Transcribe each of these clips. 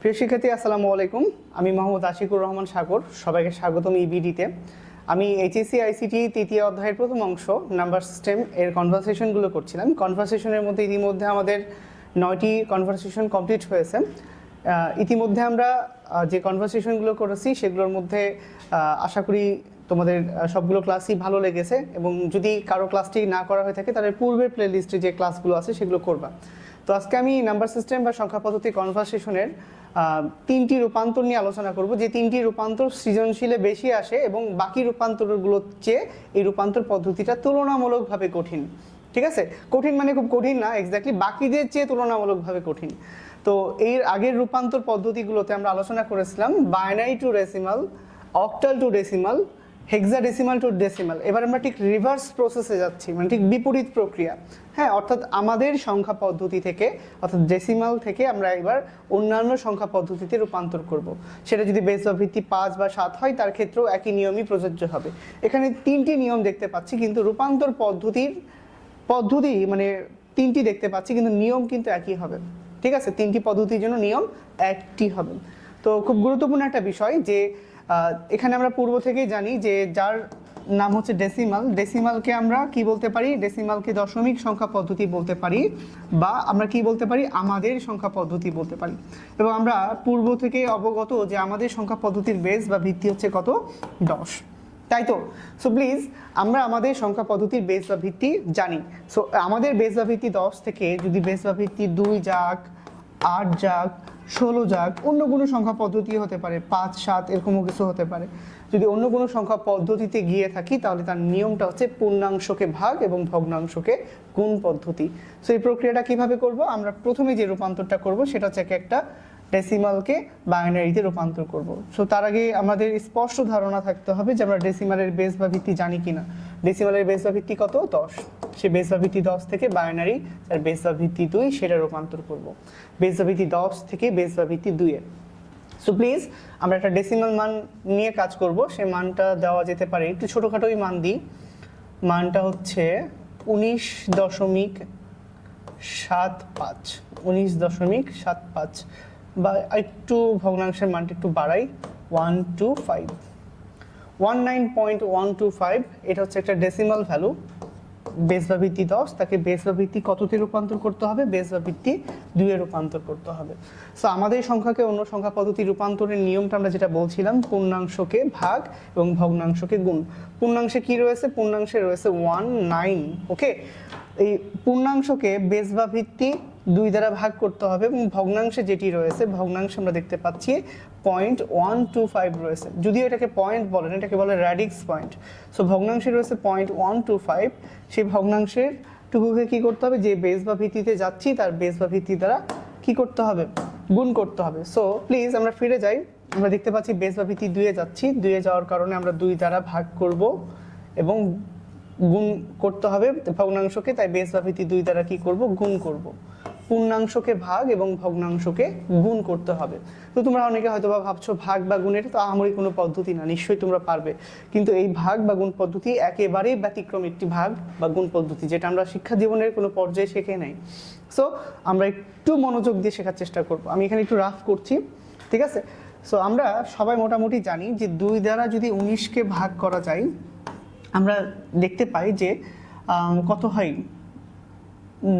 প্রিয় শিক্ষার্থী, আসসালামু আলাইকুম। আমি মোহাম্মদ আশিকুর রহমান সাগর, সবাইকে স্বাগতম ইবিডিতে আমি এইচএসসি আইসিটি তৃতীয় অধ্যায়ের প্রথম অংশ, নাম্বার সিস্টেম এর কনভারসেশনগুলো করছিলাম। কনভারসেশনের মধ্যে ইতিমধ্যে আমাদের নয়টি কনভারসেশন কমপ্লিট হয়েছে। ইতিমধ্যে আমরা যে কনভারসেশনগুলো করেছি, সেগুলোর মধ্যে আশা করি তোমাদের সবগুলো ক্লাসই ভালো লেগেছে এবং যদি কারও ক্লাসটি না করা হয়ে থাকে, তাহলে পূর্বের প্লে লিস্টে যে ক্লাসগুলো আছে, সেগুলো করবা। তো আজকে আমি নাম্বার সিস্টেম বা সংখ্যা পদ্ধতি কনভারসেশনের তিনটি রূপান্তর নিয়ে আলোচনা করব। যে তিনটি রূপান্তর সৃজনশীলে বেশি আসে এবং বাকি রূপান্তরগুলোর চেয়ে এই রূপান্তর পদ্ধতিটা তুলনামূলকভাবে কঠিন। ঠিক আছে? কঠিন মানে খুব কঠিন না এক্স্যাক্টলি বাকিদের চেয়ে তুলনামূলকভাবে কঠিন। তো এর আগের রূপান্তর পদ্ধতিগুলোতে আমরা আলোচনা করেছিলাম binary to decimal octal to decimal hexadecimal to decimal এবার আমরা ঠিক রিভার্স প্রসেসে যাচ্ছি মানে ঠিক বিপরীত প্রক্রিয়া। হ্যাঁ অর্থাৎ আমাদের সংখ্যা পদ্ধতি থেকে, অর্থাৎ ডেসিমাল থেকে আমরা এবার অন্যান্য সংখ্যা পদ্ধতিতে রূপান্তর করব। সেটা যদি বেস বা ভিত্তি পাঁচ বা সাত হয়, তার ক্ষেত্রেও একই নিয়মই প্রযোজ্য হবে। এখানে তিনটি নিয়ম দেখতে পাচ্ছি, কিন্তু রূপান্তর পদ্ধতির, পদ্ধতি মানে তিনটি দেখতে পাচ্ছি, কিন্তু নিয়ম কিন্তু একই হবে। ঠিক আছে? তিনটি পদ্ধতির জন্য নিয়ম একটি হবে। তো খুব গুরুত্বপূর্ণ একটা বিষয় যে এখানে আমরা পূর্ব থেকেই জানি যে যার নাম হচ্ছে ডেসিমাল ডেসিমালকে আমরা কি বলতে পারি? ডেসিমালকে দশমিক সংখ্যা পদ্ধতি বলতে পারি বা আমরা কি বলতে পারি? আমাদের সংখ্যা পদ্ধতি বলতে পারি। এবং আমরা পূর্ব থেকে অবগত যে আমাদের সংখ্যা পদ্ধতির বেস বা ভিত্তি হচ্ছে কত? দশ। তাই তো? সো প্লিজ আমরা আমাদের সংখ্যা পদ্ধতির বেস বা ভিত্তি জানি। সো আমাদের বেস বা ভিত্তি দশ থেকে যদি বেস বা ভিত্তি দুই যাক আট যাক, ষোলো যাক, অন্য কোনো সংখ্যা পদ্ধতি হতে পারে, পাঁচ, সাত, এরকমও কিছু হতে পারে। যদি অন্য কোনো সংখ্যা পদ্ধতিতে গিয়ে থাকি, তাহলে তার নিয়মটা হচ্ছে পূর্ণাংশকে ভাগ এবং ভগ্নাংশকে গুণ পদ্ধতি। সো এই প্রক্রিয়াটা কীভাবে করব? আমরা প্রথমে যে রূপান্তরটা করব, সেটা হচ্ছে এক একটা ডেসিমালকে বাইনারিতে রূপান্তর করব। সো তার আগে আমাদের স্পষ্ট ধারণা থাকতে হবে যে আমরা ডেসিমালের বেস বা ভিত্তি জানি কিনা। ডেসিমালের বেস বা ভিত্তি কত? দশ। সে বেস বা ভিত্তি দশ থেকে বাইনারি তার বেস বা ভিত্তি দুই, সেটা রূপান্তর করব। বেস বা ভিত্তি দশ থেকে বেস বা ভিত্তি দুইয়ে সো প্লিজ আমরা একটা ডেসিমাল মান নিয়ে কাজ করব। সে মানটা দেওয়া যেতে পারে। একটু ছোটোখাটোই মান দিই। মানটা হচ্ছে উনিশ দশমিক সাত পাঁচ। উনিশ দশমিক সাত পাঁচ। বা একটু ভগ্নাংশের মানটা একটু বাড়াই। One two five one nine point one two five এটা হচ্ছে একটা ডেসিমাল ভ্যালু বেস বা ভিত্তি দশ, তাকে বেস বা ভিত্তি কততে রূপান্তর করতে হবে? বেস বা ভিত্তি দুইয়ে রূপান্তর করতে হবে। সো আমাদের সংখ্যাকে অন্য সংখ্যা পদ্ধতি রূপান্তরের নিয়মটা আমরা যেটা বলছিলাম, পূর্ণাংশকে ভাগ এবং ভগ্নাংশকে গুণ। পূর্ণাংশে কি রয়েছে? পূর্ণাংশে রয়েছে ওয়ান নাইন ওকে এই পূর্ণাংশকে বেস বা ভিত্তি দুই দ্বারা ভাগ করতে হবে এবং ভগ্নাংশে যেটি রয়েছে, ভগ্নাংশে আমরা দেখতে পাচ্ছি পয়েন্ট ওয়ান টু ফাইভ রয়েছে। যদিও এটাকে পয়েন্ট বলেন এটাকে বলে র্যাডিক্স পয়েন্ট সো ভগ্নাংশে রয়েছে পয়েন্ট ওয়ান টু ফাইভ সেই ভগ্নাংশের টুকুকে কী করতে হবে? যে বেস বা ভিত্তিতে যাচ্ছি, তার বেস বা ভিত্তি দ্বারা কী করতে হবে? গুণ করতে হবে। সো প্লিজ আমরা ফিরে যাই। আমরা দেখতে পাচ্ছি বেস বা ভিত্তি দুয়ে যাচ্ছি। দুয়ে যাওয়ার কারণে আমরা দুই দ্বারা ভাগ করব এবং গুণ করতে হবে ভগ্নাংশকে, তাই বেস বা ভিত্তি দুই দ্বারা কি করব? গুণ করব। পূর্ণাংশকে ভাগ এবং ভগ্নাংশকে গুণ করতে হবে। তো তোমরা অনেকে হয়তো বা ভাবছ, ভাগ বা গুণের তো আমারই কোনো পদ্ধতি না, নিশ্চয়ই তোমরা পারবে। কিন্তু এই ভাগ বা গুণ পদ্ধতি একেবারেই ব্যতিক্রম একটি ভাগ বা গুণ পদ্ধতি, যেটা আমরা শিক্ষা জীবনের কোনো পর্যায়ে শেখে নাই। সো আমরা একটু মনোযোগ দিয়ে শেখার চেষ্টা করব। আমি এখানে একটু রাফ করছি, ঠিক আছে? সো আমরা সবাই মোটামুটি জানি যে দুই দ্বারা যদি উনিশকে ভাগ করা যায় আমরা দেখতে পাই যে কত হয়?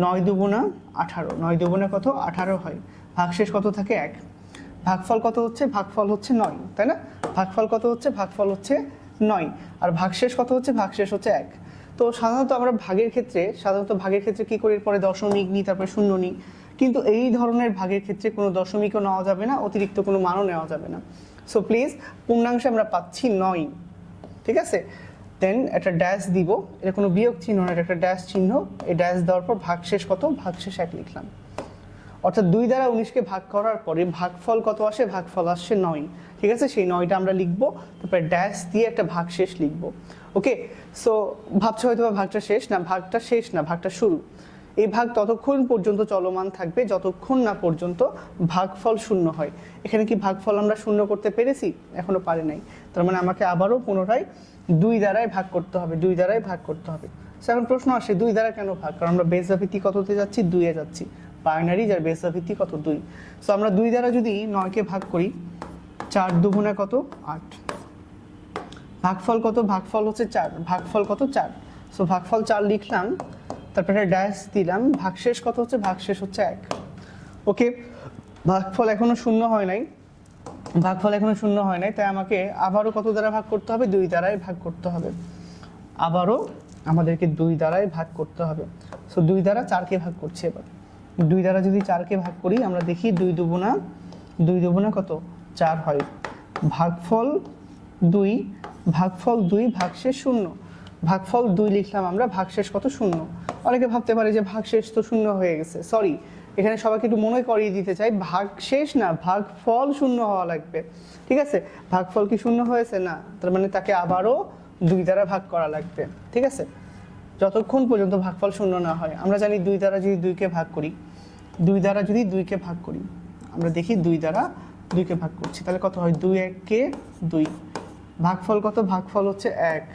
নয় দুগুণা আঠারো। নয় দুগুণা কত? আঠারো হয়। ভাগশেষ কত থাকে? এক। ভাগফল কত হচ্ছে? ভাগফল হচ্ছে নয়, তাই না? ভাগফল কত হচ্ছে? ভাগফল হচ্ছে নয়। আর ভাগশেষ কত হচ্ছে? ভাগশেষ হচ্ছে এক। তো সাধারণত আমরা ভাগের ক্ষেত্রে, সাধারণত ভাগের ক্ষেত্রে কি করি? পরে দশমিক নিই, তারপরে শূন্য নিই। কিন্তু এই ধরনের ভাগের ক্ষেত্রে কোনো দশমিকও নেওয়া যাবে না, অতিরিক্ত কোনো মানও নেওয়া যাবে না। সো প্লিজ পূর্ণাংশে আমরা পাচ্ছি নয়। ঠিক আছে? দেন একটা ড্যাশ দিব, এটা কোনো বিয়োগ চিহ্ন না, এটা একটা ড্যাশ চিহ্ন, এই ড্যাশ দেওয়ার পর ভাগশেষ কত? ভাগশেষ এক লিখলাম। অর্থাৎ দুই দ্বারা উনিশকে ভাগ করার পরে ভাগফল কত আসে? ভাগফল আসছে নয়। ঠিক আছে? সেই নয়টা আমরা লিখব, তারপরে ড্যাশ দিয়ে একটা ভাগশেষ লিখব। ওকে সো ভাবছ হয়তো ভাগটা শেষ? না, ভাগটা শেষ না, ভাগটা শুরু। এই ভাগ ততক্ষণ পর্যন্ত চলমান থাকবে, যতক্ষণ না পর্যন্ত ভাগফল শূন্য হয়। এখানে কি ভাগফল আমরা শূন্য করতে পেরেছি? এখনও পারে নাই। তার মানে আমাকে আবারও পুনরায় দুই দ্বারাই ভাগ করতে হবে, দুই দ্বারাই ভাগ করতে হবে। এখন প্রশ্ন আসে, দুই দ্বারা কেন ভাগ? কারণ আমরা বেস বা ভিত্তি কততে যাচ্ছি? দুইয়ে যাচ্ছি। বাইনারি যার বেস ভিত্তি কত? দুই। সো আমরা দুই দ্বারা যদি নয়কে ভাগ করি, চার দুগুণা কত? আট। ভাগফল কত? ভাগফল হচ্ছে চার। ভাগফল কত? চার। সো ভাগফল চার লিখলাম, তারপরে একটা ড্যাশ দিলাম, ভাগশেষ কত হচ্ছে? ভাগশেষ হচ্ছে এক। ওকে ভাগফল এখনও শূন্য হয় নাই। ভাগফল এখনও শূন্য হয় নাই, তাই আমাকে আবারও কত দ্বারা ভাগ করতে হবে? দুই দ্বারাই ভাগ করতে হবে। আবারও আমাদেরকে দুই দ্বারাই ভাগ করতে হবে। সো দুই দ্বারা চারকে ভাগ করছি এবার। দুই দ্বারা যদি চারকে ভাগ করি, আমরা দেখি দুই দুগুণা দুই দুগুণা কত? চার হয়। ভাগফল দুই ভাগফল দুই, ভাগশেষ শূন্য। ভাগফল দুই লিখলাম আমরা, ভাগশেষ কত? শূন্য। অনেকে ভাবতে পারে যে ভাগশেষ তো শূন্য হয়ে গেছে। সরি এখানে সবাইকে একটু মনে করিয়ে দিতে চাই, ভাগ শেষ না, ভাগ ফল শূন্য হওয়া লাগবে। ঠিক আছে? ভাগফল কি শূন্য হয়েছে? না। তার মানে তাকে আবারও দুই দ্বারা ভাগ করা লাগবে। ঠিক আছে? যতক্ষণ পর্যন্ত ভাগফল শূন্য না হয়। আমরা জানি দুই দ্বারা যদি দুইকে ভাগ করি, দুই দ্বারা যদি দুইকে ভাগ করি, আমরা দেখি দুই দ্বারা দুইকে ভাগ করছি। তাহলে কত হয়? দুই এককে দুই। ভাগফল কত? ভাগফল হচ্ছে এক।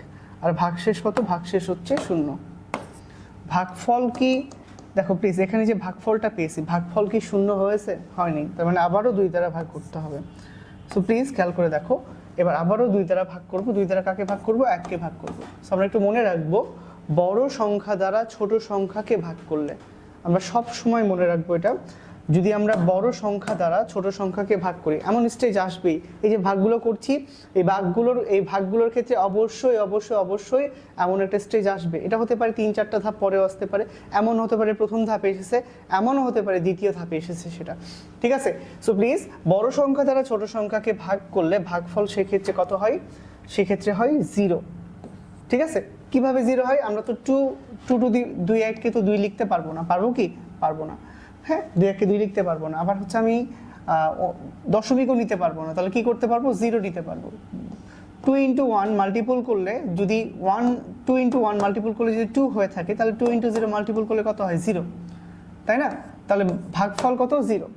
আর ভাগশেষ কত? ভাগশেষ হচ্ছে শূন্য। ভাগফল কি দেখো প্লিজ এখানে যে ভাগফলটা পেয়েছি, ভাগফল কি শূন্য হয়েছে? হয়নি। তার মানে আবারও দুই দ্বারা ভাগ করতে হবে। সো প্লিজ খেয়াল করে দেখো। এবার আবারও দুই দ্বারা ভাগ করব। দুই দ্বারা কাকে ভাগ করব? এককে ভাগ করব। সো আমরা একটু মনে রাখব, বড় সংখ্যা দ্বারা ছোট সংখ্যাকে ভাগ করলে। আমরা সব সময় মনে রাখব এটা। যদি আমরা বড় সংখ্যা দ্বারা ছোট সংখ্যাকে ভাগ করি, এমন স্টেজ আসবেই। এই যে ভাগগুলো করছি, এই ভাগগুলোর এই ভাগগুলোর ক্ষেত্রে অবশ্যই অবশ্যই অবশ্যই এমন একটা স্টেজ আসবে। এটা হতে পারে তিন, চারটা ধাপ পরেও আসতে পারে। এমন হতে পারে প্রথম ধাপে এসেছে, এমনও হতে পারে দ্বিতীয় ধাপে এসেছে সেটা। ঠিক আছে? সো প্লিজ বড় সংখ্যা দ্বারা ছোট সংখ্যাকে ভাগ করলে ভাগফল সেক্ষেত্রে কত হয়? সেক্ষেত্রে হয় জিরো ঠিক আছে? কীভাবে জিরো হয়? আমরা তো টু টু টু দি দুই এককে তো দুই লিখতে পারব না। পারব কি? পারব না। হ্যাঁ দুই এককে দুই লিখতে পারব না। আবার হচ্ছে আমি দশমিকও নিতে পারব না। তাহলে কি করতে পারব? জিরো নিতে পারব। টু ইন্টু ওয়ান মাল্টিপল করলে যদি one two into one multiple করলে যদি টু হয়ে থাকে, তাহলে টু ইন্টু জিরো মাল্টিপল করলে কত হয়? জিরো। তাই না? তাহলে ভাগফল কত? জিরো।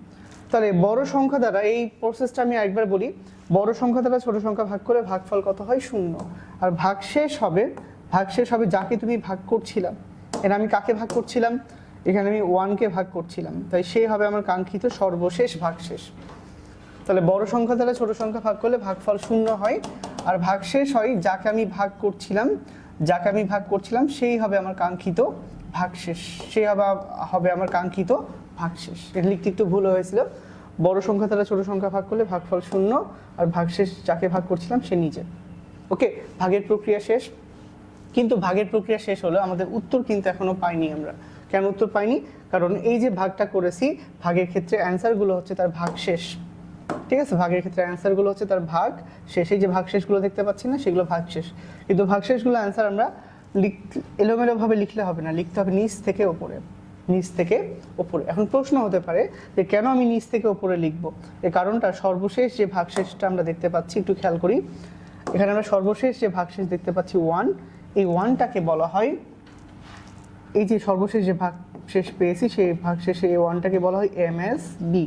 তাহলে বড় সংখ্যা দ্বারা এই প্রসেসটা আমি একবার বলি, বড় সংখ্যা দ্বারা ছোট সংখ্যা ভাগ করে ভাগফল কত হয়? শূন্য। আর ভাগশেষ হবে ভাগশেষ হবে যাকে তুমি ভাগ করছিলাম এটা আমি কাকে ভাগ করছিলাম? এখানে আমি ওয়ানকে ভাগ করছিলাম। তাই সে হবে আমার কাঙ্ক্ষিত সর্বশেষ ভাগশেষ। তাহলে বড় সংখ্যা দ্বারা ছোট সংখ্যা ভাগ করলে ভাগফল শূন্য হয়। আর ভাগশেষ হয় যাকে আমি ভাগ করছিলাম, যাকে আমি ভাগ করছিলাম, সেই হবে আমার কাঙ্ক্ষিত ভাগশেষ। সেই হবে আমার কাঙ্ক্ষিত ভাগশেষ। এটা লিখতে একটু ভুল হয়েছিল। বড় সংখ্যা দ্বারা ছোট সংখ্যা ভাগ করলে ভাগফল শূন্য, আর ভাগশেষ যাকে ভাগ করছিলাম সে নিজে। ওকে, ভাগের প্রক্রিয়া শেষ। কিন্তু ভাগের প্রক্রিয়া শেষ হলো, আমাদের উত্তর কিন্তু এখনও পাইনি আমরা। কেন উত্তর পাইনি? কারণ এই যে ভাগটা করেছি, ভাগের ক্ষেত্রে অ্যান্সারগুলো হচ্ছে তার ভাগ শেষ। ঠিক আছে? ভাগের ক্ষেত্রে অ্যান্সারগুলো হচ্ছে তার ভাগ শেষে। যে ভাগ শেষগুলো দেখতে পাচ্ছি না, সেগুলো ভাগ শেষ। কিন্তু ভাগ শেষগুলো অ্যান্সার আমরা লিখ এলোমেলোভাবে লিখলে হবে না। লিখতে হবে নিচ থেকে ওপরে। নিচ থেকে ওপরে। এখন প্রশ্ন হতে পারে যে কেন আমি নিচ থেকে ওপরে লিখব? এর কারণটা সর্বশেষ যে ভাগশেষটা আমরা দেখতে পাচ্ছি, একটু খেয়াল করি। এখানে আমরা সর্বশেষ যে ভাগশেষ দেখতে পাচ্ছি ওয়ান এই ওয়ানটাকে বলা হয় এই যে সর্বশেষ যে ভাগ শেষ পেয়েছি, সেই ভাগ শেষে এই ওয়ানটাকে বলা হয় M S B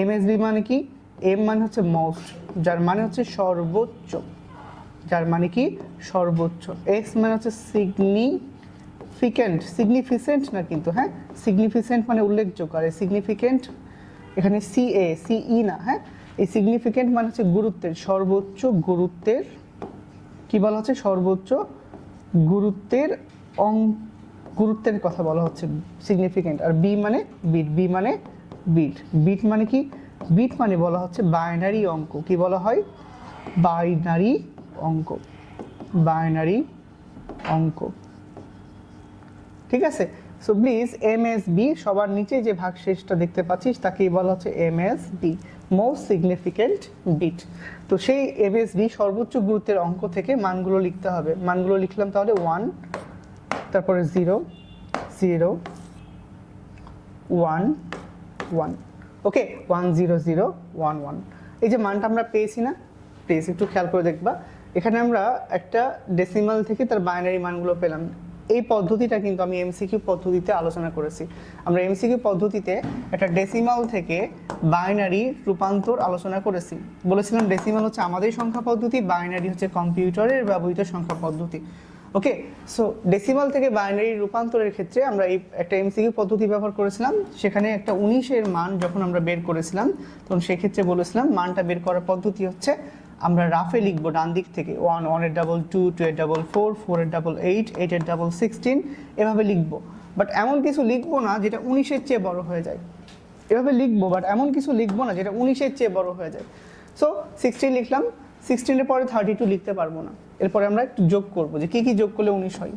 M S B মানে কি? এম মানে হচ্ছে মোস্ট যার মানে হচ্ছে সর্বোচ্চ। যার মানে কি? সর্বোচ্চ। এস মানে হচ্ছে সিগনিফিকেন্ট সিগনিফিসেন্ট না কিন্তু হ্যাঁ? সিগনিফিসেন্ট মানে উল্লেখযোগ্য। আর সিগনিফিকেন্ট এখানে সি এ সিই না হ্যাঁ? এই সিগনিফিকেন্ট মানে হচ্ছে গুরুত্বের, সর্বোচ্চ গুরুত্বের, কি বলা হচ্ছে? সর্বোচ্চ গুরুত্বের অং গুরুত্বের কথা বলা হচ্ছে সিগনিফিকেন্ট আর বি মানে বিট বি মানে বিট বিট মানে কি? বিট মানে বলা হচ্ছে বাইনারি অঙ্ক। কি বলা হয়? বাইনারি অঙ্ক। বাইনারি অঙ্ক। ঠিক আছে? So please M S B সবার নিচে যে ভাগ শেষটা দেখতে পাচ্ছিস, তাকেই বলা হচ্ছে M S B most significant bit তো সেই এম এস বি সর্বোচ্চ গুরুত্বের অঙ্ক থেকে মানগুলো লিখতে হবে। মানগুলো লিখলাম তাহলে ওয়ান তারপরে zero zero, one one. Okay, one, zero zero, one one. এই যে মানটা আমরা পেয়েছি না, প্লিজ একটু খেয়াল করে দেখবা। এখানে আমরা একটা ডেসিমাল থেকে তার বাইনারি মানগুলো পেলাম। এই পদ্ধতিটা কিন্তু আমি এমসিকিউ পদ্ধতিতে আলোচনা করেছি। আমরা এমসিকিউ পদ্ধতিতে একটা ডেসিমাল থেকে বাইনারি রূপান্তর আলোচনা করেছি। বলেছিলাম ডেসিমাল হচ্ছে আমাদের সংখ্যা পদ্ধতি বাইনারি হচ্ছে কম্পিউটারের ব্যবহৃত সংখ্যা পদ্ধতি। ওকে সো ডেসিমাল থেকে বাইনারি রূপান্তরের ক্ষেত্রে আমরা এই একটা এমসিকিউ পদ্ধতি ব্যবহার করেছিলাম। সেখানে একটা উনিশের মান যখন আমরা বের করেছিলাম, তখন সেক্ষেত্রে বলেছিলাম মানটা বের করার পদ্ধতি হচ্ছে আমরা রাফে লিখব ডান দিক থেকে ওয়ান ওয়ানের ডাবল টু টু এর ডাবল ফোর ফোরের ডাবল এইট এইটের ডাবল সিক্সটিন এভাবে লিখব। বাট এমন কিছু লিখব না যেটা উনিশের চেয়ে বড় হয়ে যায়। এভাবে লিখব বাট এমন কিছু লিখব না যেটা উনিশের চেয়ে বড় হয়ে যায়। সো সিক্সটিন লিখলাম সিক্সটিনের পরে থার্টি টু লিখতে পারব না। এরপরে আমরা একটু যোগ করব যে কী কী যোগ করলে উনিশ হয়।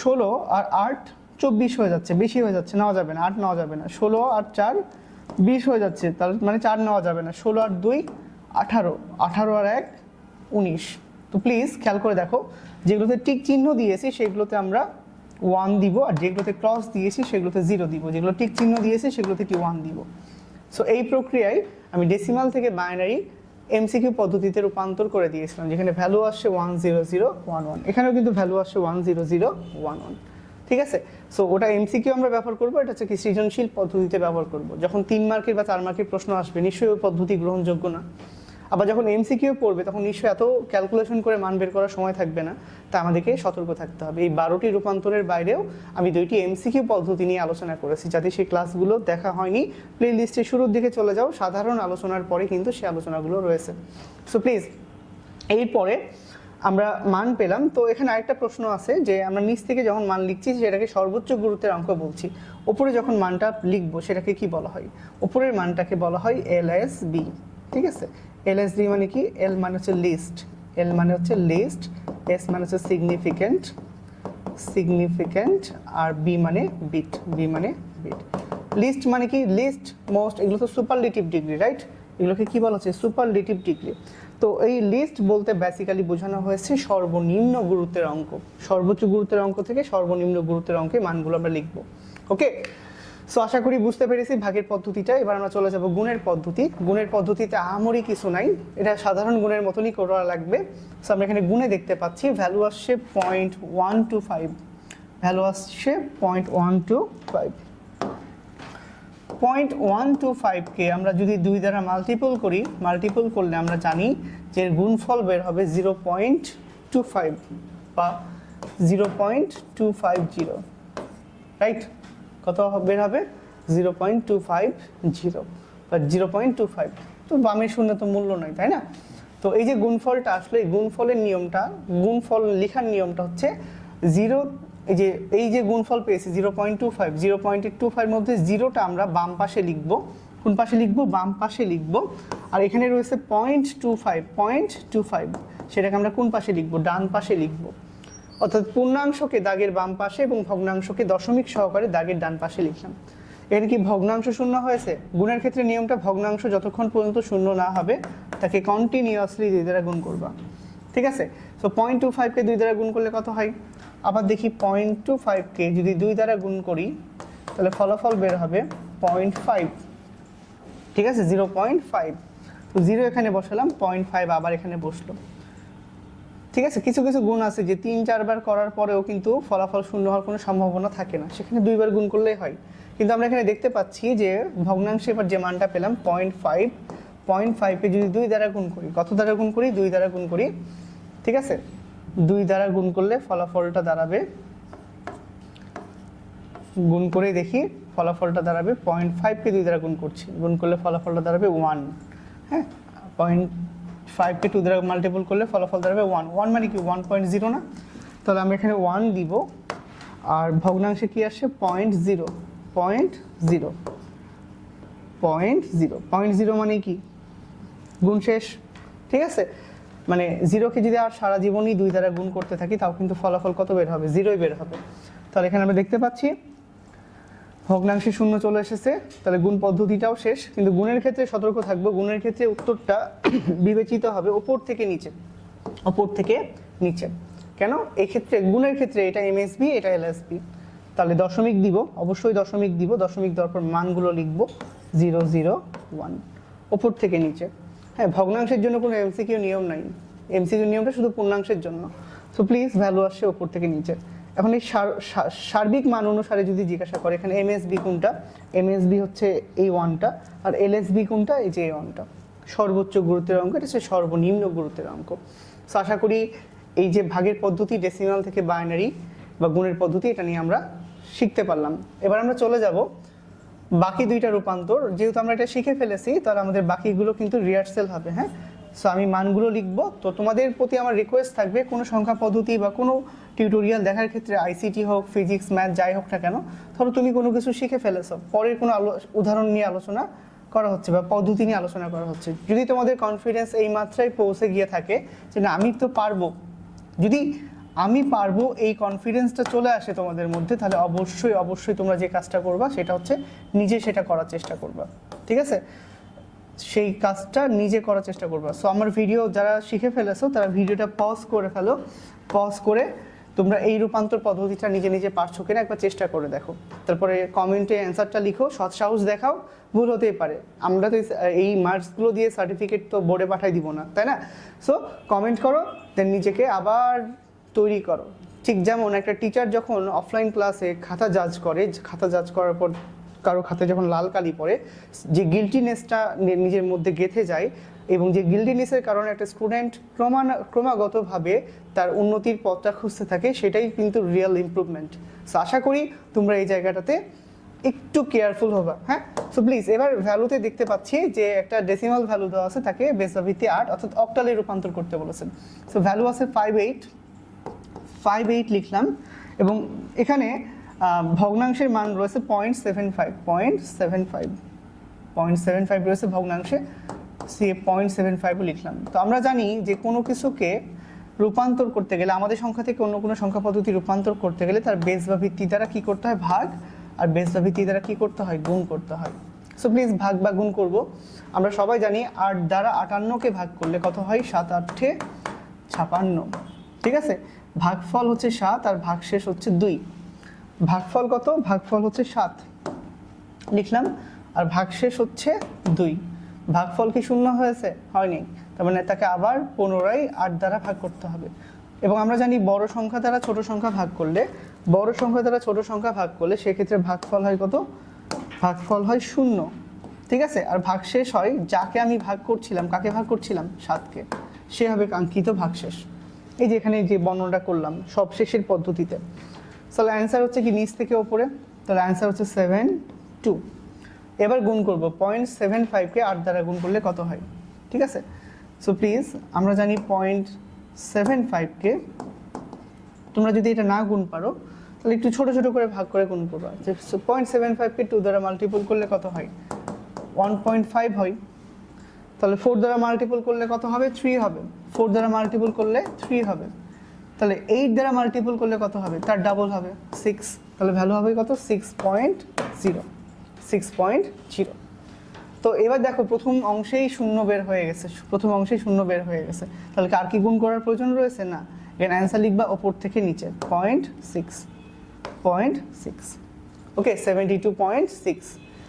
ষোলো আর আট চব্বিশ হয়ে যাচ্ছে, বেশি হয়ে যাচ্ছে, নেওয়া যাবে না, আট নেওয়া যাবে না। ষোলো আর চার বিশ হয়ে যাচ্ছে, তার মানে চার নেওয়া যাবে না। ষোলো আর দুই, আঠারো। আঠারো আর এক, উনিশ। তো প্লিজ খেয়াল করে দেখো, যেগুলোতে টিক চিহ্ন দিয়েছি, সেগুলোতে আমরা ওয়ান দিব, আর যেগুলোতে ক্রস দিয়েছি, সেগুলোতে জিরো দিব। যেগুলো টিক চিহ্ন দিয়েছি, সেগুলোতে কি ওয়ান দিব। সো এই প্রক্রিয়ায় আমি ডেসিমাল থেকে বাইনারি এমসিকিউ পদ্ধতিতে রূপান্তর করে দিয়েছিলাম, যেখানে ভ্যালু আসছে one zero zero one one এখানেও কিন্তু ভ্যালু আসছে one zero zero one one ঠিক আছে? সো ওটা এমসিকিউ আমরা ব্যবহার করব, এটা হচ্ছে কি সৃজনশীল পদ্ধতিতে ব্যবহার করব। যখন তিন মার্কের বা চার মার্কের প্রশ্ন আসবে, নিশ্চয়ই ওই পদ্ধতি গ্রহণযোগ্য না। আবার যখন এমসিকিউ পড়বে, তখন নিশ্চয়ই এত ক্যালকুলেশন করে মান বের করার সময় থাকবে না। তা আমাদেরকে সতর্ক থাকতে হবে। এই বারোটি রূপান্তরের বাইরেও আমি দুইটি এমসিকিউ পদ্ধতি নিয়ে আলোচনা করেছি, যাতে সেই ক্লাসগুলো দেখা হয়নি। প্লে লিস্টের শুরুর দিকে চলে যাও। সাধারণ আলোচনার পরে কিন্তু সেই আলোচনাগুলো রয়েছে। সো প্লিজ এরপরে আমরা মান পেলাম। তো এখানে আরেকটা প্রশ্ন আছে যে, আমরা নিচ থেকে যখন মান লিখছি, সেটাকে সর্বোচ্চ গুরুত্বের অঙ্ক বলছি। ওপরে যখন মানটা লিখব, সেটাকে কি বলা হয়? ওপরের মানটাকে বলা হয় এল এস বি ঠিক আছে? এল এস বি মানে কি? এল মানে হচ্ছে লিস্ট এল মানে হচ্ছে লিস্ট এস মানে হচ্ছে সিগনিফিক্যান্ট সিগনিফিক্যান্ট আর বি মানে বিট বি মানে বিট লিস্ট মানে কি? লিস্ট মোস্ট এগুলো তো সুপারলেটিভ ডিগ্রি রাইট এগুলোকে কি বলা হচ্ছে? সুপারলেটিভ ডিগ্রি তো এই লিস্ট বলতে বেসিক্যালি বোঝানো হয়েছে সর্বনিম্ন গুরুত্বের অঙ্ক। সর্বোচ্চ গুরুত্বের অঙ্ক থেকে সর্বনিম্ন গুরুত্বের অঙ্কে মানগুলো আমরা লিখব। ওকে সো আশা করি বুঝতে পেরেছি ভাগের পদ্ধতিটা। এবার আমরা চলে যাব গুণের পদ্ধতি। গুণের পদ্ধতিতে আহামরি কিছু নাই। এটা সাধারণ গুণের মতনই করা লাগবে। সো আমরা এখানে গুণে দেখতে পাচ্ছি। ভ্যালু আসছে point one two five value আসছে point one two five point one two ফাইভকে আমরা যদি দুই দ্বারা মাল্টিপল করি মাল্টিপল করলে আমরা জানি যে গুণফল বের হবে জিরো পয়েন্ট টু ফাইভ বা zero point two five zero right কত বের হবে? Zero point two five zero বা জিরো পয়েন্ট টু ফাইভ তো বামের শূন্য তো মূল্য নয় তাই না? তো এই যে গুণফলটা আসলে, এই গুণফলের নিয়মটা, গুণফল লেখার নিয়মটা হচ্ছে জিরো এই যে এই যে গুণফল পেয়েছি zero point two five zero point two five মধ্যে জিরোটা আমরা বাম পাশে লিখব। কোন পাশে লিখব? বাম পাশে লিখব। আর এখানে রয়েছে point two five point two five সেটাকে আমরা কোন পাশে লিখব? ডান পাশে লিখব। অর্থাৎ পূর্ণাংশকে দাগের বাম পাশে এবং ভগ্নাংশকে দশমিক সহকারে দাগের ডান পাশে লিখলাম। এখানে কি ভগ্নাংশ শূন্য হয়েছে? গুণের ক্ষেত্রে নিয়মটা ভগ্নাংশ যতক্ষণ পর্যন্ত শূন্য না হবে, তাকে কন্টিনিউয়াসলি দুই দ্বারা গুণ করবা। ঠিক আছে? সো পয়েন্ট টু ফাইভকে দুই দ্বারা গুণ করলে কত হয়? আবার দেখি পয়েন্ট টু ফাইভকে যদি দুই দ্বারা গুণ করি, তাহলে ফলাফল বের হবে পয়েন্ট ফাইভ ঠিক আছে? জিরো পয়েন্ট ফাইভ তো জিরো এখানে বসালাম পয়েন্ট ফাইভ আবার এখানে বসল। ঠিক আছে, কিছু কিছু গুণ আছে যে তিন, চারবার করার পরেও কিন্তু ফলাফল শূন্য হওয়ার কোনো সম্ভাবনা থাকে না। সেখানে দুইবার গুণ করলেই হয়। কিন্তু আমরা এখানে দেখতে পাচ্ছি যে ভগ্নাংশে এবার যে মানটা পেলাম পয়েন্ট ফাইভ পয়েন্ট ফাইভে যদি দুই দ্বারা গুণ করি, কত দ্বারা গুণ করি? দুই দ্বারা গুণ করি। ঠিক আছে? দুই দ্বারা গুণ করলে ফলাফলটা দাঁড়াবে, গুণ করে দেখি ফলাফলটা দাঁড়াবে পয়েন্ট ফাইভকে দুই দ্বারা গুণ করছি। গুণ করলে ফলাফলটা দাঁড়াবে ওয়ান হ্যাঁ? পয়েন্ট ফাইভকে টু দ্বারা মাল্টিপল করলে ফলাফল দাঁড়াবে ওয়ান ওয়ান মানে কি? ওয়ান পয়েন্ট জিরো না? তাহলে আমরা এখানে ওয়ান দিব। আর ভগ্নাংশে কি আসছে? Point zero point zero point zero point zero মানে কি? গুণ শেষ। ঠিক আছে? মানে জিরোকে যদি আর সারা জীবনই দুই দ্বারা গুণ করতে থাকি, তাও কিন্তু ফলাফল কত বের হবে? জিরোই বের হবে। তাহলে এখানে আমরা দেখতে পাচ্ছি ভগ্নাংশে শূন্য চলে এসেছে, তাহলে গুণ পদ্ধতিটাও শেষ। কিন্তু গুণের ক্ষেত্রে সতর্ক থাকব, গুণের ক্ষেত্রে উত্তরটা বিবেচিত হবে ওপর থেকে নিচে। ওপর থেকে নিচে। কেন? এক্ষেত্রে, গুণের ক্ষেত্রে এটা এমএসবি এটা এলএসবি তাহলে দশমিক দিব, অবশ্যই দশমিক দিব, দশমিক দেওয়ার পর মানগুলো লিখব জিরো জিরো, ওয়ান। ওপর থেকে নিচে। হ্যাঁ ভগ্নাংশের জন্য কোনো এমসিকিউ নিয়ম নাই। এমসিকিউ নিয়মটা শুধু পূর্ণাংশের জন্য। সো প্লিজ ভ্যালু আসছে ওপর থেকে নিচে। এখন এই সার্বিক মান অনুসারে যদি জিজ্ঞাসা করে, এখানে এমএসবি কোনটা? এমএসবি হচ্ছে এই ওয়ানটা আর এলএসবি কোনটা? এই যে ওয়ানটা সর্বোচ্চ গুরুত্বের অঙ্ক, এটা হচ্ছে সর্বনিম্ন গুরুত্বের অঙ্ক। সো আশা করি এই যে ভাগের পদ্ধতি ডেসিমাল থেকে বাইনারি বা গুণের পদ্ধতি, এটা নিয়ে আমরা শিখতে পারলাম। এবার আমরা চলে যাব বাকি দুইটা রূপান্তর। যেহেতু আমরা এটা শিখে ফেলেছি, তাহলে আমাদের বাকিগুলো কিন্তু রিহার্সেল হবে হ্যাঁ? সো আমি মানগুলো লিখব। তো তোমাদের প্রতি আমার রিকোয়েস্ট থাকবে, কোনো সংখ্যা পদ্ধতি বা কোনো টিউটোরিয়াল দেখার ক্ষেত্রে আইসিটি হোক ফিজিক্স ম্যাথ যাই হোক না কেন, ধরো তুমি কোনো কিছু শিখে ফেলেছো, পরের কোনো উদাহরণ নিয়ে আলোচনা করা হচ্ছে বা পদ্ধতি নিয়ে আলোচনা করা হচ্ছে। যদি তোমাদের কনফিডেন্স এই মাত্রায় পৌঁছে গিয়ে থাকে যে না, আমি তো পারব, যদি আমি পারব এই কনফিডেন্সটা চলে আসে তোমাদের মধ্যে, তাহলে অবশ্যই অবশ্যই তোমরা যে কাজটা করবা সেটা হচ্ছে নিজে সেটা করার চেষ্টা করবা, ঠিক আছে? সেই কাজটা নিজে করার চেষ্টা করবা। সো আমার ভিডিও যারা শিখে ফেলেছো, তারা ভিডিওটা পজ করে ফেলো পজ করে তোমরা এই রূপান্তর পদ্ধতিটা নিজে নিজে পারছ কিনা একবার চেষ্টা করে দেখো। তারপরে কমেন্টে অ্যান্সারটা লিখো, সৎ সাহস দেখাও, ভুল হতেই পারে। আমরা তো এই- মার্কসগুলো দিয়ে সার্টিফিকেট তো বোর্ডে পাঠাই দিব না, তাই না? সো কমেন্ট করো দেন নিজেকে আবার তৈরি করো। ঠিক যেমন একটা টিচার যখন অফলাইন ক্লাসে খাতা জাজ করে খাতা জাজ করার পর কারও খাতে যখন লাল কালি পড়ে, যে গিল্টিনেসটা নিজের মধ্যে গেঁথে যায় এবং যে গিল্টিনেসের কারণে একটা স্টুডেন্ট ক্রমান, ক্রমাগতভাবে তার উন্নতির পথটা খুঁজতে থাকে, সেটাই কিন্তু রিয়েল ইমপ্রুভমেন্ট সো আশা করি তোমরা এই জায়গাটাতে একটু কেয়ারফুল হবা হ্যাঁ? সো প্লিজ এবার ভ্যালুতে দেখতে পাচ্ছি যে একটা ডেসিমাল ভ্যালু দেওয়া আছে, তাকে বেসাভিত্তি আট অর্থাৎ অক্টালে রূপান্তর করতে বলেছেন। সো ভ্যালু আছে ফাইভ এইট ফাইভ এইট লিখলাম, এবং এখানে ভগ্নাংশের মান রয়েছে point seven five point seven five point seven five রয়েছে ভগ্নাংশে। সি পয়েন্ট সেভেন ফাইভও লিখলাম। তো আমরা জানি যে কোনো কিছুকে রূপান্তর করতে গেলে, আমাদের সংখ্যা থেকে অন্য কোনো সংখ্যা পদ্ধতি রূপান্তর করতে গেলে তার বেস বা ভিত্তি দ্বারা কী করতে হয়? ভাগ। আর বেস বা ভিত্তি দ্বারা কী করতে হয়? গুণ করতে হয়। সো প্লিজ ভাগ বা গুণ করব। আমরা সবাই জানি আট দ্বারা আটান্নকে ভাগ করলে কত হয়? সাত আটে ছাপান্ন। ঠিক আছে? ভাগফল হচ্ছে সাত আর ভাগশেষ হচ্ছে দুই। ভাগফল কত? ভাগফল হচ্ছে সাত। লিখলাম। আর ভাগশেষ হচ্ছে দুই। ভাগফল কি শূন্য হয়েছে? হয়নি। তার মানে তাকে আবার পুনরায় আট দ্বারা ভাগ করতে হবে। এবং আমরা জানি বড় সংখ্যা দ্বারা ছোট সংখ্যা ভাগ করলে, বড় সংখ্যা দ্বারা ছোট সংখ্যা ভাগ করলে সেক্ষেত্রে ভাগফল হয় কত? ভাগফল হয় শূন্য। ঠিক আছে? আর ভাগশেষ হয় যাকে আমি ভাগ করছিলাম, কাকে ভাগ করছিলাম? সাতকে। সে হবে কাঙ্ক্ষিত ভাগশেষ এই যে এখানে যে বর্ণনা করলাম, সব শেষের পদ্ধতিতে। তাহলে অ্যান্সার হচ্ছে কি নিচ থেকে ওপরে? তাহলে অ্যান্সার হচ্ছে সেভেন টু এবার গুণ করব পয়েন্ট সেভেন ফাইভকে আট দ্বারা গুণ করলে কত হয়? ঠিক আছে? সো প্লিজ আমরা জানি পয়েন্ট সেভেন ফাইভকে তোমরা যদি এটা না গুণ পারো, তাহলে একটু ছোট ছোট করে ভাগ করে গুণ করবা। যে পয়েন্ট সেভেন ফাইভকে টু দ্বারা মাল্টিপল করলে কত হয়? ওয়ান পয়েন্ট ফাইভ হয়। তাহলে ফোর দ্বারা মাল্টিপল করলে কত হবে? থ্রি হবে। ফোর দ্বারা মাল্টিপল করলে থ্রি হবে। তাহলে এইট দ্বারা মাল্টিপল করলে কত হবে? তার ডাবল হবে। সিক্স তাহলে ভ্যালু হবে কত? Six point zero six point zero তো এবার দেখো, প্রথম অংশেই শূন্য বের হয়ে গেছে। প্রথম অংশেই শূন্য বের হয়ে গেছে। তাহলে কার কি গুণ করার প্রয়োজন রয়েছে? না। এখানে অ্যান্সার লিখবা ওপর থেকে নিচে। Point six point six okay seventy two point six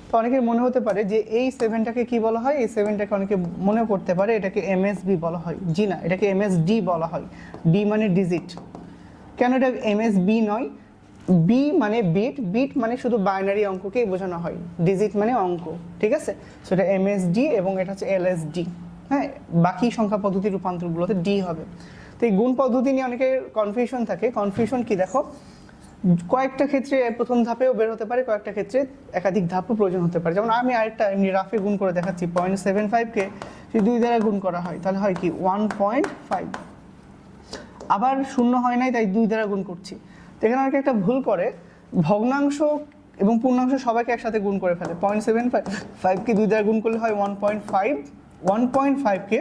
তো অনেকের মনে হতে পারে যে এই সেভেনটাকে কি বলা হয়? এই সেভেনটাকে অনেকে মনে করতে পারে এটাকে এমএসবি বলা হয়। জি না, এটাকে এমএসডি বলা হয়। ডি মানে ডিজিট কেন এটা এমএসবি নয়? বি মানে বিট বিট মানে শুধু বাইনারি অঙ্ককেই বোঝানো হয়। ডিজিট মানে অঙ্ক, ঠিক আছে? সো এটা এমএসডি এবং এটা হচ্ছে এলএসডি হ্যাঁ? বাকি সংখ্যা পদ্ধতি রূপান্তরগুলোতে ডি হবে। তো এই গুণ পদ্ধতি নিয়ে অনেকের কনফিউশন থাকে। কনফিউশন কি দেখো? কয়েকটা ক্ষেত্রে প্রথম ধাপেও বের হতে পারে, কয়েকটা ক্ষেত্রে একাধিক ধাপও প্রয়োজন হতে পারে। যেমন আমি আরেকটা এমনি রাফে গুণ করে দেখাচ্ছি পয়েন্ট সেভেন ফাইভকে যদি দুই দ্বারা গুণ করা হয়, তাহলে হয় কি? ওয়ান পয়েন্ট ফাইভ আবার শূন্য হয় নাই, তাই দুই দ্বারা গুণ করছি। এখানে অনেকে একটা ভুল করে, ভগ্নাংশ এবং পূর্ণাংশ সবাইকে একসাথে গুণ করে ফেলে। পয়েন্ট সেভেন ফাইভ ফাইভকে দুই দ্বারা গুণ করলে হয় one point five one point ফাইভকে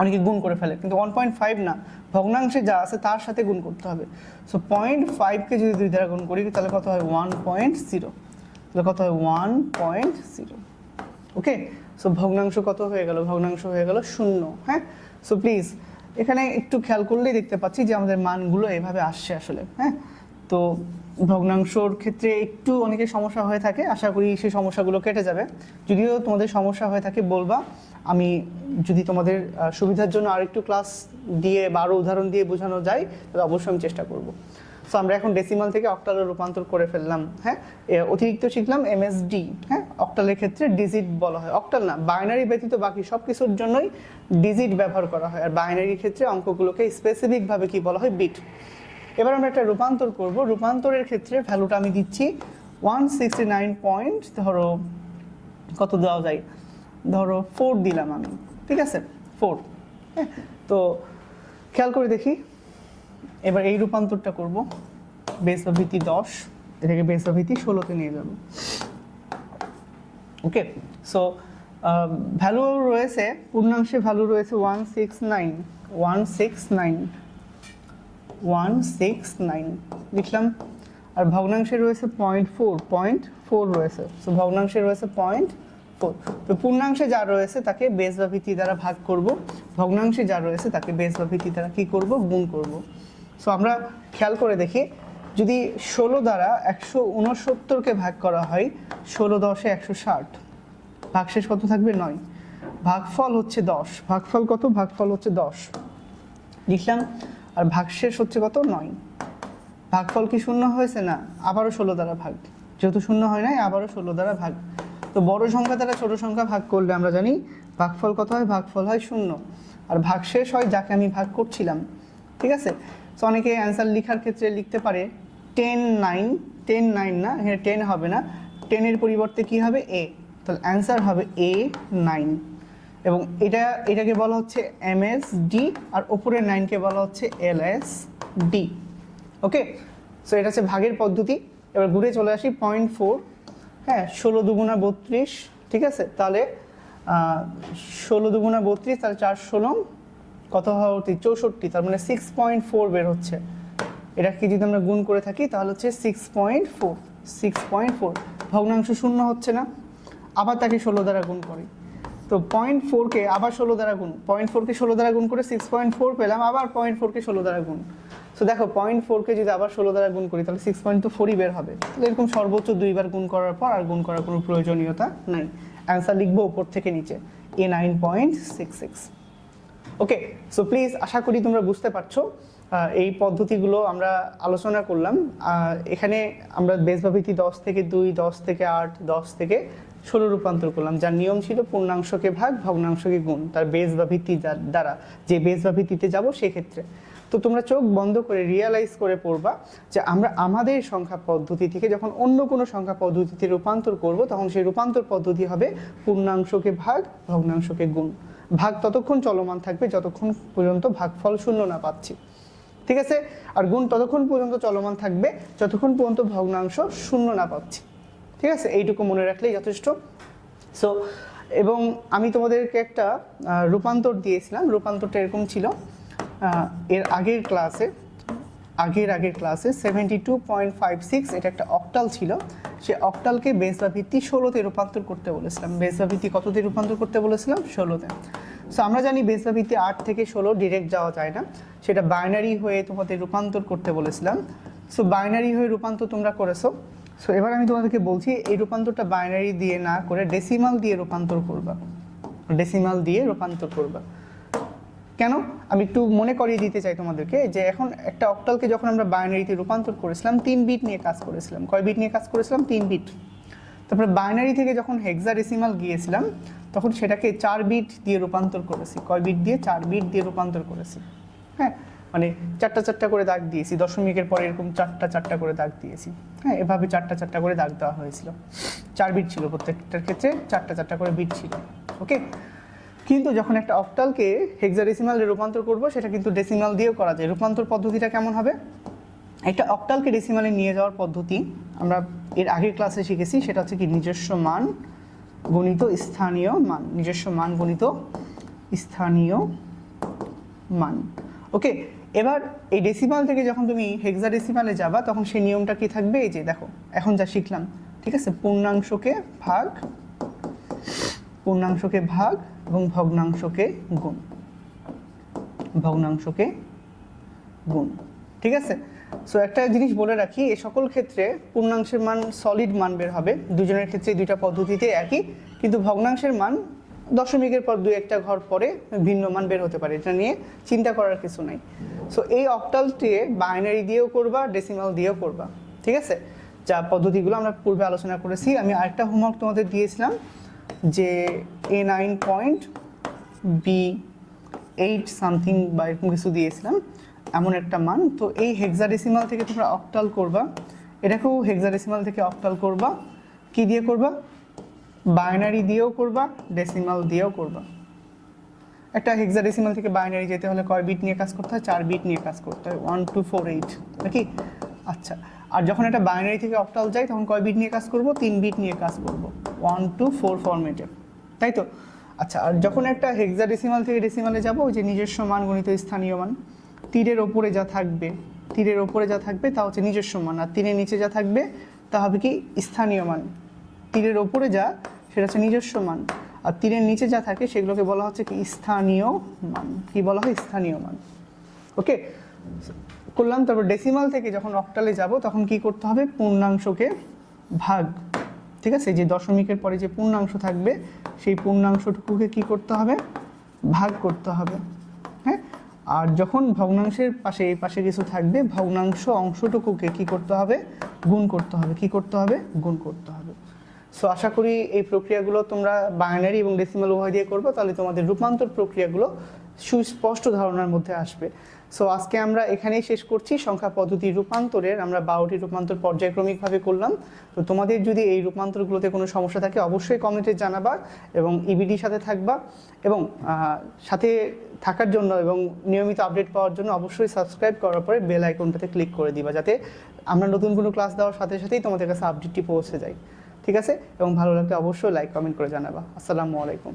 অনেকে গুণ করে ফেলে। কিন্তু ওয়ান পয়েন্ট ফাইভ না, ভগ্নাংশে যা আছে তার সাথে গুণ করতে হবে। সো পয়েন্ট ফাইভকে যদি দুই দ্বারা গুণ করি, তাহলে কত হয়? ওয়ান পয়েন্ট জিরো তাহলে কত হয়? One point zero okay so ভগ্নাংশ কত হয়ে গেল? ভগ্নাংশ হয়ে গেল শূন্য। হ্যাঁ? সো প্লিজ এখানে একটু খেয়াল করলেই দেখতে পাচ্ছি যে আমাদের মানগুলো এভাবে আসছে আসলে হ্যাঁ? তো ভগ্নাংশর ক্ষেত্রে একটু অনেকের সমস্যা হয়ে থাকে, আশা করি সেই সমস্যাগুলো কেটে যাবে। যদিও তোমাদের সমস্যা হয়ে থাকে বলবা, আমি যদি তোমাদের সুবিধার জন্য আরেকটু ক্লাস দিয়ে বা আরও উদাহরণ দিয়ে বোঝানো যায় তাহলে অবশ্যই আমি চেষ্টা করব। সো আমরা এখন ডেসিমাল থেকে অক্টালে রূপান্তর করে ফেললাম হ্যাঁ? অতিরিক্ত শিখলাম এমএসডি হ্যাঁ? অক্টালের ক্ষেত্রে ডিজিট বলা হয়। অক্টাল না বাইনারি ব্যতীত বাকি সব কিছুর জন্যই ডিজিট ব্যবহার করা হয়। আর বাইনারির ক্ষেত্রে অঙ্কগুলোকে স্পেসিফিকভাবে কি বলা হয়? বিট এবার আমরা একটা রূপান্তর করব। রূপান্তরের ক্ষেত্রে ভ্যালুটা আমি দিচ্ছি ওয়ান সিক্সটি নাইন পয়েন্ট ধরো, কত দেওয়া যায়? ধরো ফোর দিলাম আমি, ঠিক আছে? ফোর হ্যাঁ? তো, খেয়াল করে দেখি। এবার এই রূপান্তরটা করব। বেস বা ভিত্তি দশ, এটাকে বেস অফ ভিত্তি ষোলোতে নিয়ে যাব। ওকে সো ভ্যালু রয়েছে, পূর্ণাংশে ভ্যালু রয়েছে one six nine one six nine one six nine লিখলাম। আর ভগ্নাংশে রয়েছে পয়েন্ট ফোর পয়েন্ট ফোর রয়েছে। সো ভগ্নাংশে রয়েছে পয়েন্ট ফোর তো পূর্ণাংশে যা রয়েছে, তাকে বেস বা ভিত্তি দ্বারা ভাগ করব। ভগ্নাংশে যা রয়েছে, তাকে বেস বা ভিত্তি দ্বারা কী করব? গুণ করব। সো আমরা খেয়াল করে দেখি, যদি ষোলো দ্বারা একশো উনসত্তরকে ভাগ করা হয়, ষোলো দশে একশো ষাট, ভাগশেষ কত থাকবে? নয়। ভাগফল হচ্ছে দশ। ভাগফল কত? ভাগফল হচ্ছে দশ। লিখলাম, আর ভাগশেষ হচ্ছে কত? নয়। ভাগফল কি শূন্য হয়েছে? না, আবারও ষোলো দ্বারা ভাগ। যেহেতু শূন্য হয় নাই, আবারও ষোলো দ্বারা ভাগ। তো বড় সংখ্যা দ্বারা ছোট সংখ্যা ভাগ করলে আমরা জানি, ভাগফল কত হয়? ভাগফল হয় শূন্য। আর ভাগশেষ হয় যাকে আমি ভাগ করছিলাম। ঠিক আছে? তো অনেকে অ্যান্সার লেখার ক্ষেত্রে লিখতে পারে টেন নাইন টেন নাইন না, এখানে টেন হবে না। টেনের পরিবর্তে কি হবে? এ তাহলে অ্যান্সার হবে এ নাইন এবং এটা, এটাকে বলা হচ্ছে এম এস ডি আর ওপরের নাইনকে বলা হচ্ছে L S D okay so এটা হচ্ছে ভাগের পদ্ধতি। এবার ঘুরে চলে আসি পয়েন্ট ফোর হ্যাঁ ষোলো দুগুণা বত্রিশ, ঠিক আছে? তাহলে ষোলো দুগুণা বত্রিশ, তাহলে চার ষোলো কত হওয়া উচিত? চৌষট্টি, তার মানে সিক্স পয়েন্ট ফোর বের হচ্ছে। এটাকে যদি আমরা গুণ করে থাকি, তাহলে হচ্ছে six point four six point four ভগ্নাংশ শূন্য হচ্ছে না, আবার তাকে ষোলো দ্বারা গুণ করি। তো পয়েন্ট ফোরকে আবার ষোলো দ্বারা গুণ পয়েন্ট ফোরকে ষোলো দ্বারা গুণ করে সিক্স পয়েন্ট ফোর পেলাম, আবার পয়েন্ট ফোরকে ষোলো দ্বারা গুণ। সো দেখো পয়েন্ট ফোরকে যদি আবার ষোলো দ্বারা গুণ করি, তাহলে সিক্স পয়েন্ট তো ফোরই বের হবে। তাহলে এরকম সর্বোচ্চ দুইবার গুণ করার পর আর গুণ করার কোনো প্রয়োজনীয়তা নাই। অ্যান্সার লিখব ওপর থেকে নিচে A nine point six six okay so please আশা করি তোমরা বুঝতে পারছ এই পদ্ধতিগুলো আমরা আলোচনা করলাম। এখানে আমরা বেসভাবিতি দশ থেকে দুই, দশ থেকে আট, দশ থেকে ষোলো রূপান্তর করলাম, যার নিয়ম ছিল পূর্ণাংশকে ভাগ, ভগ্নাংশকে গুণ, তার বেস বা ভিত্তি দ্বারা। যে বেস বা ভিত্তিতে যাব সেক্ষেত্রে। তো তোমরা চোখ বন্ধ করে রিয়ালাইজ করে পড়বা যে আমরা আমাদের সংখ্যা পদ্ধতি থেকে যখন অন্য কোনো সংখ্যা পদ্ধতিতে রূপান্তর করব, তখন সেই রূপান্তর পদ্ধতি হবে পূর্ণাংশকে ভাগ, ভগ্নাংশকে গুণ। ভাগ ততক্ষণ চলমান থাকবে, যতক্ষণ পর্যন্ত ভাগফল শূন্য না পাচ্ছি। ঠিক আছে? আর গুণ ততক্ষণ পর্যন্ত চলমান থাকবে, যতক্ষণ পর্যন্ত ভগ্নাংশ শূন্য না পাচ্ছি। ঠিক আছে? এইটুকু মনে রাখলেই যথেষ্ট। সো এবং আমি তোমাদেরকে একটা রূপান্তর দিয়েছিলাম। রূপান্তরটা এরকম ছিল এর আগের ক্লাসে আগের আগের ক্লাসে seventy two point five six এটা একটা অক্টাল ছিল। সে অক্টালকে বেস বা ভিত্তি ষোলোতে রূপান্তর করতে বলেছিলাম। বেস বা ভিত্তি কততে রূপান্তর করতে বলেছিলাম? ষোলোতে। সো আমরা জানি বেস বা ভিত্তি আট থেকে ষোলো ডিরেক্ট যাওয়া যায় না। সেটা বাইনারি হয়ে তোমাদের রূপান্তর করতে বলেছিলাম। সো বাইনারি হয়ে রূপান্তর তোমরা করেছ। সো এবার আমি তোমাদেরকে বলছি, এই রূপান্তরটা বাইনারি দিয়ে না করে ডেসিমাল দিয়ে রূপান্তর করবা। ডেসিমাল দিয়ে রূপান্তর করবা। কেন? আমি একটু মনে করিয়ে দিতে চাই তোমাদেরকে যে এখন একটা অক্টালকে যখন আমরা বাইনারিতে রূপান্তর করেছিলাম, তিন বিট নিয়ে কাজ করেছিলাম। কয় বিট নিয়ে কাজ করেছিলাম? তিন বিট তারপরে বাইনারি থেকে যখন হেক্সাডেসিমাল গিয়েছিলাম, তখন সেটাকে চার বিট দিয়ে রূপান্তর করেছি। কয় বিট দিয়ে? চার বিট দিয়ে রূপান্তর করেছি। হ্যাঁ মানে চারটা চারটা করে দাগ দিয়েছি। দশমিকের পরে এরকম চারটা চারটা করে দাগ দিয়েছি। হ্যাঁ এভাবে চারটা চারটা করে দাগ দেওয়া হয়েছিল। চার বিট ছিল প্রত্যেকটার ক্ষেত্রে, চারটা চারটা করে বিট ছিল। ওকে কিন্তু যখন একটা অক্টালকে হেক্সাডেসিমালে রূপান্তর করব, সেটা কিন্তু ডেসিমাল দিয়েও করা যায়। রূপান্তর পদ্ধতিটা কেমন হবে? একটা অক্টালকে ডেসিমালে নিয়ে যাওয়ার পদ্ধতি আমরা এর আগের ক্লাসে শিখেছি, সেটা হচ্ছে কি নিজস্ব মান গণিত স্থানীয় মান। নিজস্ব মান গণিত স্থানীয় মান। ওকে এবার এই ডেসিমাল থেকে যখন তুমি হেক্সাডেসিমালে যাবা, তখন সেই নিয়মটা কি থাকবে? এই যে দেখো, এখন যা শিখলাম, ঠিক আছে? পূর্ণাংশকে ভাগ পূর্ণাংশকে ভাগ এবং ভগ্নাংশকে গুণ। ভগ্নাংশকে গুণ। ঠিক আছে? সো একটা জিনিস বলে রাখি এই সকল ক্ষেত্রে পূর্ণাংশের মান সলিড মান বের হবে। দুজনের ক্ষেত্রে দুইটা পদ্ধতিতে একই, কিন্তু ভগ্নাংশের মান দশমিকের পর দুই একটা ঘর পরে ভিন্ন মান বের হতে পারে। এটা নিয়ে চিন্তা করার কিছু নাই। সো এই অক্টালটি বাইনারি দিয়েও করবা ডেসিমাল দিয়েও করবা। ঠিক আছে? যা পদ্ধতিগুলো আমরা পূর্বে আলোচনা করেছি, আমি আরেকটা হোমওয়ার্ক তোমাদের দিয়েছিলাম। যে A nine point B eight something বা এরকম কিছু দিয়েছিলাম, এমন একটা মান। তো এই হেক্সাডেসিমাল থেকে তোমরা অক্টাল করবা। এটাকেও হেক্সাডেসিমাল থেকে অক্টাল করবা। কি দিয়ে করবা? বাইনারি দিয়েও করবা ডেসিমাল দিয়েও করবা। একটা হেক্সাডেসিমাল থেকে বাইনারি যেতে হলে কয় বিট নিয়ে কাজ করতে হয়? চার বিট নিয়ে কাজ করতে হয়। ওয়ান টু ফোর এইট নাকি? আচ্ছা। আর যখন একটা বাইনারি থেকে অক্টাল যায়, তখন কয় বিট নিয়ে কাজ করব? তিন বিট নিয়ে কাজ করব। ওয়ান টু ফোর ফরম্যাটে তাই তো? আচ্ছা আর যখন একটা হেক্সা ডেসিমাল থেকে ডেসিমালে যাব, ওই যে নিজস্ব মান, গণিত স্থানীয় মান, তীরের ওপরে যা থাকবে, তীরের ওপরে যা থাকবে, তা হচ্ছে নিজস্ব মান, আর তীরের নিচে যা থাকবে, তা হবে কি? স্থানীয় মান। তীরের ওপরে যা, সেটা হচ্ছে নিজস্ব মান। আর তীরের নিচে যা থাকে, সেগুলোকে বলা হচ্ছে কি? স্থানীয় মান। কি বলা হয়? স্থানীয় মান। ওকে করলাম, তারপর ডেসিমাল থেকে যখন অক্টালে যাব, তখন কি করতে হবে? পূর্ণাংশকে ভাগ, ঠিক আছে? যে দশমিকের পরে যে পূর্ণাংশ থাকবে, সেই পূর্ণাংশটুকুকে কি করতে হবে? ভাগ করতে হবে হ্যাঁ? আর যখন ভগ্নাংশের পাশে, এই পাশে কিছু থাকবে, ভগ্নাংশ অংশটুকুকে কি করতে হবে? গুণ করতে হবে। কি করতে হবে? গুণ করতে হবে। সো আশা করি এই প্রক্রিয়াগুলো তোমরা বাইনারি এবং ডেসিমাল উভয় দিয়ে করব, তাহলে তোমাদের রূপান্তর প্রক্রিয়াগুলো সুস্পষ্ট ধারণার মধ্যে আসবে। সো আজকে আমরা এখানেই শেষ করছি। সংখ্যা পদ্ধতি রূপান্তরের আমরা বারোটি রূপান্তর পর্যায়ক্রমিকভাবে করলাম। তো তোমাদের যদি এই রূপান্তরগুলোতে কোনো সমস্যা থাকে, অবশ্যই কমেন্টে জানাবা এবং ইবিডির সাথে থাকবা এবং সাথে থাকার জন্য এবং নিয়মিত আপডেট পাওয়ার জন্য অবশ্যই সাবস্ক্রাইব করার পরে বেল আইকনটাতে ক্লিক করে দিবা যাতে আমরা নতুন কোনো ক্লাস দেওয়ার সাথে সাথেই তোমাদের কাছে আপডেটটি পৌঁছে যায়। ঠিক আছে? এবং ভালো লাগলে অবশ্যই লাইক, কমেন্ট করে জানাবা। আসসালামু আলাইকুম।